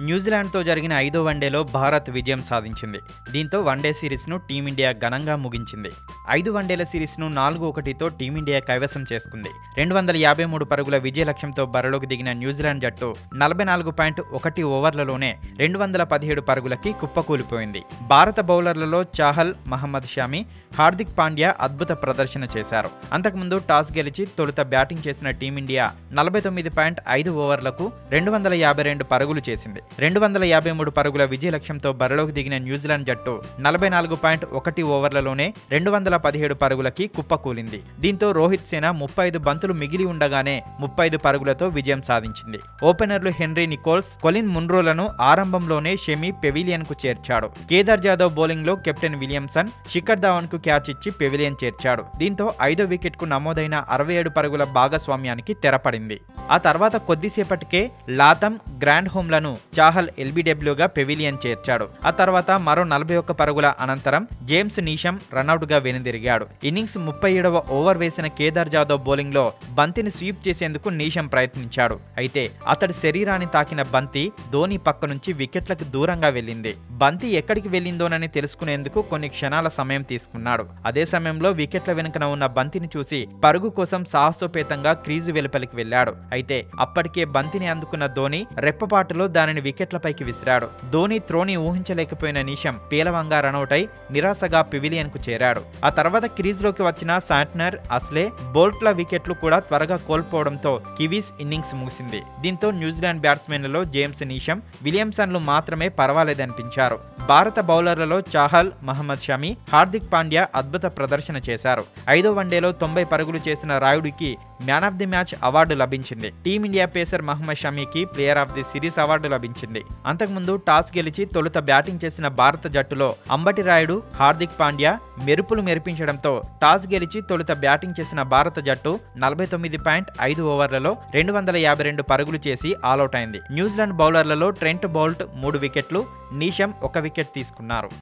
న్యూజిలాండ్తో జరిగిన ఐదో వన్డేలో భారత్ విజయం సాధించింది. దీంతో వన్డే సిరీస్ను టీమిండియా ఘనంగా ముగించింది. ఐదు వన్డేల సిరీస్ను నాలుగు ఒకటితో టీమిండియా కైవసం చేసుకుంది. రెండు వందల యాభై మూడు పరుగుల విజయ లక్ష్యంతో బరిలోకి దిగిన న్యూజిలాండ్ జట్టు నలభై నాలుగు పాయింట్ ఒకటి ఓవర్లలోనే రెండు వందల పదిహేడు పరుగులకి కుప్పకూలిపోయింది. భారత బౌలర్లలో చాహల్ మహమ్మద్ షామి హార్దిక్ పాండ్యా అద్భుత ప్రదర్శన చేశారు. అంతకుముందు టాస్ గెలిచి తొలుత బ్యాటింగ్ చేసిన టీమిండియా నలభై తొమ్మిది పాయింట్ ఐదు ఓవర్లకు రెండు వందల యాభై రెండు పరుగులు చేసింది. రెండు వందల యాభై మూడు పరుగుల విజయ లక్ష్యంతో బరిలోకి దిగిన న్యూజిలాండ్ జట్టు నలభై నాలుగు పాయింట్ ఒకటి ఓవర్లలోనే రెండు వందల పదిహేడు పరుగులకి కుప్పకూలింది దీంతో రోహిత్ సేన ముప్పై ఐదు బంతులు మిగిలి ఉండగానే ముప్పై ఐదు పరుగులతో విజయం సాధించింది. ఓపెనర్లు హెన్రీ నికోల్స్ కొలిన్ మున్రోలను ఆరంభంలోనే షెమీ పెవిలియన్కు చేర్చాడు. కేదార్ జాదవ్ బౌలింగ్లో కెప్టెన్ విలియమ్సన్ శిఖర్ ధావన్కు క్యాచ్ ఇచ్చి పెవిలియన్ చేర్చాడు. దీంతో ఐదో వికెట్కు నమోదైన అరవై ఏడు పరుగుల భాగస్వామ్యానికి తెరపడింది. ఆ తర్వాత కొద్దిసేపటికే లాతం గ్రాండ్ హోమ్లను చాహల్ ఎల్బీడబ్ల్యూగా పెవిలియన్ చేర్చాడు. ఆ తర్వాత మరో నలభై ఒక్క పరుగుల అనంతరం జేమ్స్ నీషం రనౌట్ వెనుంది తిరిగాడు. ఇన్నింగ్స్ ముప్పై ఏడవ ఓవర్ వేసిన కేదార్ జాదవ్ బౌలింగ్లో బంతిని స్వీప్ చేసేందుకు నీషం ప్రయత్నించాడు. అయితే అతడి శరీరాన్ని తాకిన బంతి ధోని పక్క నుంచి వికెట్లకు దూరంగా వెళ్ళింది. బంతి ఎక్కడికి వెళ్ళిందోనని తెలుసుకునేందుకు కొన్ని క్షణాల సమయం తీసుకున్నాడు. అదే సమయంలో వికెట్ల వెనుకన ఉన్న బంతిని చూసి పరుగు కోసం సాహసోపేతంగా క్రీజు వెలుపలికి వెళ్ళాడు. అయితే అప్పటికే బంతిని అందుకున్న ధోని రెప్పపాటులో దానిని వికెట్లపైకి విసిరాడు. ధోని త్రోని ఊహించలేకపోయిన నిషం పేలవంగా రనౌట్ అయి నిరాశగా పివిలియన్కు చేరాడు. ఆ తర్వాత క్రీజ్లోకి వచ్చిన శాంట్నర్ అస్లే బోల్ట్ల వికెట్లు కూడా త్వరగా కోల్పోవడంతో కివీస్ ఇన్నింగ్స్ ముగిసింది. దీంతో న్యూజిలాండ్ బ్యాట్స్మెన్లలో జేమ్స్ నీషం విలియమ్సన్లు మాత్రమే పర్వాలేదనిపించారు. భారత బౌలర్లలో చాహల్ మహమ్మద్ షమి హార్దిక్ పాండ్యా అద్భుత ప్రదర్శన చేశారు. ఐదో వన్డేలో తొంభై పరుగులు చేసిన రాయుడికి man of the match award లభించింది. Team India pacer Mohammed షమీకి player of the series award లభించింది. అంతకుముందు టాస్ గెలిచి తొలుత బ్యాటింగ్ చేసిన భారత జట్టులో అంబటి రాయుడు హార్దిక్ పాండ్యా మెరుపులు మెరిపించడంతో టాస్ గెలిచి తొలుత బ్యాటింగ్ చేసిన భారత జట్టు నలభై తొమ్మిది పాయింట్ ఐదు ఓవర్లలో రెండు వందల యాభై రెండు పరుగులు చేసి ఆలౌట్ అయింది. న్యూజిలాండ్ బౌలర్లలో ట్రెంట్ బౌల్ట్ మూడు వికెట్లు నీషం ఒక వికెట్ తీసుకున్నారు.